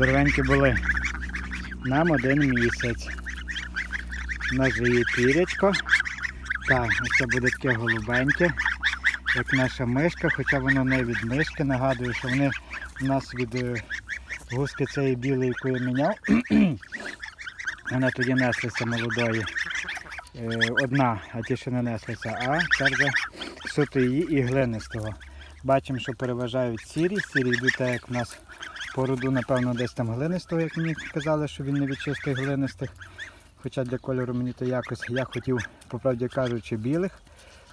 Здоровенькі були. Нам один місяць. У нас є пірячко. Так, це буде таке голубеньке, як наша мишка, хоча воно не від мишки. Нагадую, що вони у нас від е, гуски цієї білої, яку я міняв. Вона тоді неслася молодої. Е, Одна, а ті, що не неслися, а це вже суто її і глинистого. Бачимо, що переважають сірі. Сірі йдуть так, як в нас по роду, напевно, десь там глинистого, як мені казали, що він не від чистих глинистих. Хоча для кольору мені то якось я хотів, по правді кажучи, білих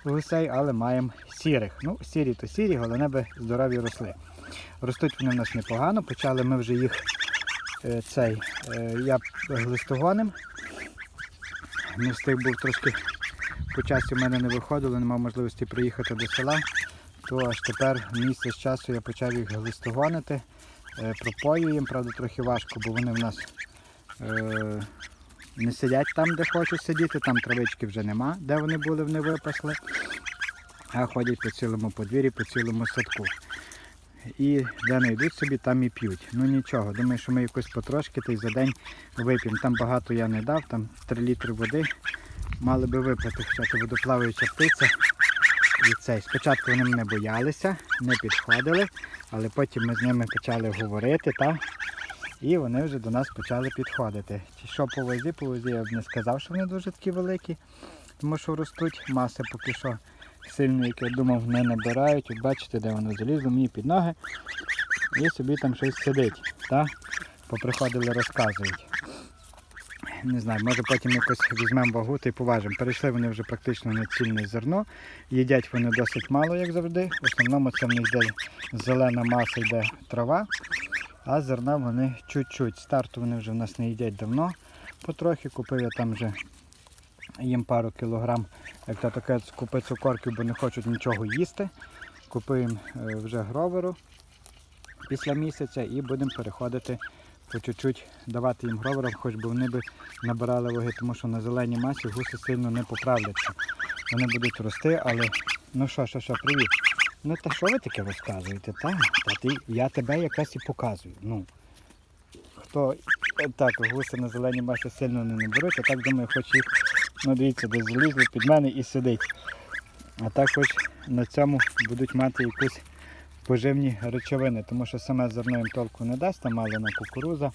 гусей, але маємо сірих. Ну, сірі то сірі, головне би здорові росли. Ростуть вони в нас непогано, почали ми вже їх е, цей, е, я глистогоним. Не встиг був трошки по часі в мене не виходило, не мав можливості приїхати до села, то аж тепер місяць часу я почав їх глистогонити. Е, Пропою їм, правда, трохи важко, бо вони в нас е, не сидять там, де хочуть сидіти, там травички вже нема, де вони були, вони випасли, а ходять по цілому подвір'ї, по цілому садку. І де не йдуть собі, там і п'ють. Ну нічого, думаю, що ми якось потрошки та й за день вип'ємо. Там багато я не дав, там 3 літри води мали би випити, хоча то водоплаваюча птиця. І цей. Спочатку вони мене боялися, не підходили, але потім ми з ними почали говорити, та? і вони вже до нас почали підходити. Чи що по возі, по возі я б не сказав, що вони дуже такі великі, тому що ростуть маси поки що сильно, як я думав, не набирають. От бачите, де воно залізло мені під ноги і собі там щось сидить. Та? Поприходили, розказують. Не знаю, може потім якось візьмемо вагу та й поважимо. Перейшли вони вже практично на цільне зерно. Їдять вони досить мало, як завжди. В основному це в них йде зелена маса, йде трава, а зерна вони чуть-чуть. Старту вони вже в нас не їдять давно. Потрохи купив я там вже їм пару кілограм, як то таке, купив цукорків, бо не хочуть нічого їсти. Купив їм е, вже гроверу після місяця і будемо переходити по чуть-чуть давати їм гровера, хоч би вони би набирали ваги, тому що на зеленій масі гуси сильно не поправляться. Вони будуть рости, але ну що, що, що, привіт. Ну та що ви таке розказуєте? Та, та ти, я тебе якраз і показую. Ну, хто е, так, гуси на зеленій масі сильно не наберуть, а так думаю, хоч їх, ну дивіться, десь залізли під мене і сидить. А так хоч на цьому будуть мати якусь поживні речовини, тому що саме зерно їм толку не дасть, там малина кукуруза,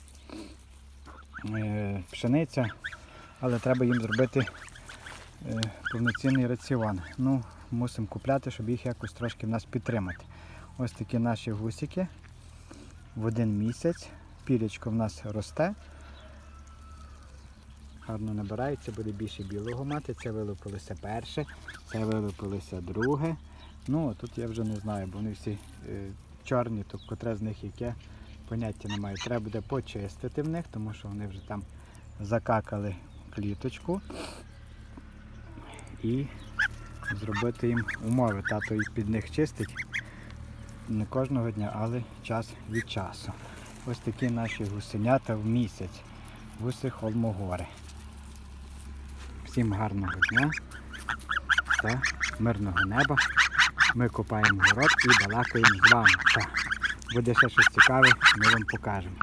е, пшениця, але треба їм зробити е, повноцінний раціон. Ну, мусимо купляти, щоб їх якось трошки в нас підтримати. Ось такі наші гусики в один місяць. Пірячко в нас росте. Гарно набирається, буде більше білого мати. Це вилупилося перше, це вилупилося друге. Ну, а тут я вже не знаю, бо вони всі е, чорні, то котре з них яке, поняття не маю. Треба буде почистити в них, тому що вони вже там закакали кліточку і зробити їм умови. Тато їх під них чистить не кожного дня, але час від часу. Ось такі наші гусенята в місяць. Гуси Холмогори. Всім гарного дня та мирного неба. Ми копаємо город і балакаємо з вами. Буде ще щось цікаве, ми вам покажемо.